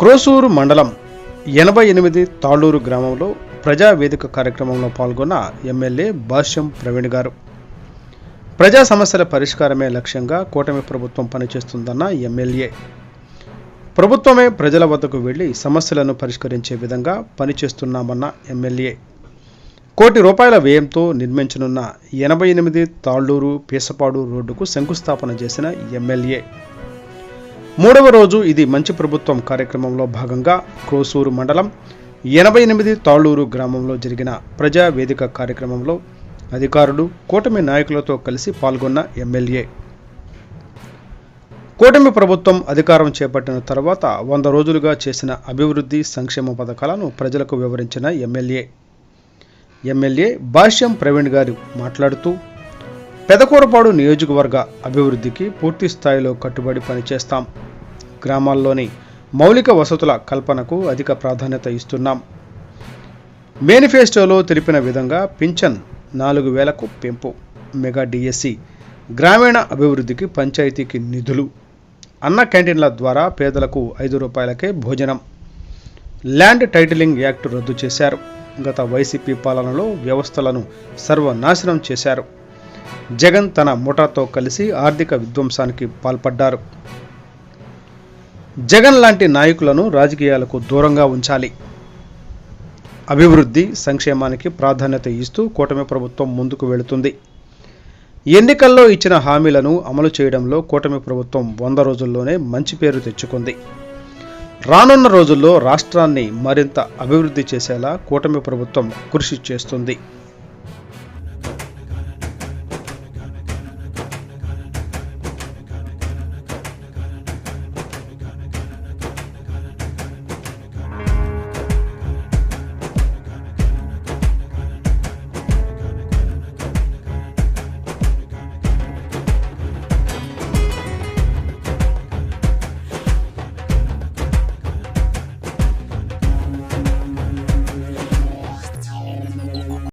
క్రోసూరు మండలం ఎనభై ఎనిమిది తాళ్ళూరు గ్రామంలో ప్రజా వేదిక కార్యక్రమంలో పాల్గొన్న ఎమ్మెల్యే భాష్యం ప్రవీణ్ గారు. ప్రజా సమస్యల పరిష్కారమే లక్ష్యంగా కూటమి ప్రభుత్వం పనిచేస్తుందన్న ఎమ్మెల్యే. ప్రభుత్వమే ప్రజల వద్దకు వెళ్ళి సమస్యలను పరిష్కరించే విధంగా పనిచేస్తున్నామన్న ఎమ్మెల్యే. కోటి రూపాయల వ్యయంతో నిర్మించనున్న ఎనభై ఎనిమిది తాళ్ళూరు పీసపాడు రోడ్డుకు శంకుస్థాపన చేసిన ఎమ్మెల్యే. మూడవ రోజు ఇది మంచి ప్రభుత్వం కార్యక్రమంలో భాగంగా క్రోసూరు మండలం ఎనభై ఎనిమిది తాళ్ళూరు గ్రామంలో జరిగిన ప్రజా వేదిక కార్యక్రమంలో అధికారులు కూటమి నాయకులతో కలిసి పాల్గొన్న ఎమ్మెల్యే. కూటమి ప్రభుత్వం అధికారం చేపట్టిన తర్వాత వంద రోజులుగా చేసిన అభివృద్ధి సంక్షేమ పథకాలను ప్రజలకు వివరించిన ఎమ్మెల్యే. ఎమ్మెల్యే భాష్యం ప్రవీణ్ గారు మాట్లాడుతూ పెదకూరపాడు నియోజకవర్గ అభివృద్ధికి పూర్తి స్థాయిలో కట్టుబడి పనిచేస్తాం. గ్రామాల్లోని మౌలిక వసతుల కల్పనకు అధిక ప్రాధాన్యత ఇస్తున్నాం. మేనిఫెస్టోలో తెలిపిన విధంగా పింఛన్ నాలుగు వేలకు పెంపు. మెగా డిఎస్సి గ్రామీణ అభివృద్ధికి పంచాయతీకి నిధులు. అన్న క్యాంటీన్ల ద్వారా పేదలకు ఐదు రూపాయలకే భోజనం. ల్యాండ్ టైటిలింగ్ యాక్ట్ రద్దు చేశారు. గత వైసీపీ పాలనలో వ్యవస్థలను సర్వనాశనం చేశారు. జగన్ తన ముఠాతో కలిసి ఆర్థిక విధ్వంసానికి పాల్పడ్డారు. జగన్ లాంటి నాయకులను రాజకీయాలకు దూరంగా ఉంచాలి. అభివృద్ధి సంక్షేమానికి ప్రాధాన్యత ఇస్తూ కూటమి ప్రభుత్వం ముందుకు వెళుతుంది. ఎన్నికల్లో ఇచ్చిన హామీలను అమలు చేయడంలో కూటమి ప్రభుత్వం వంద రోజుల్లోనే మంచి పేరు తెచ్చుకుంది. రానున్న రోజుల్లో రాష్ట్రాన్ని మరింత అభివృద్ధి చేసేలా కూటమి ప్రభుత్వం కృషి చేస్తుంది.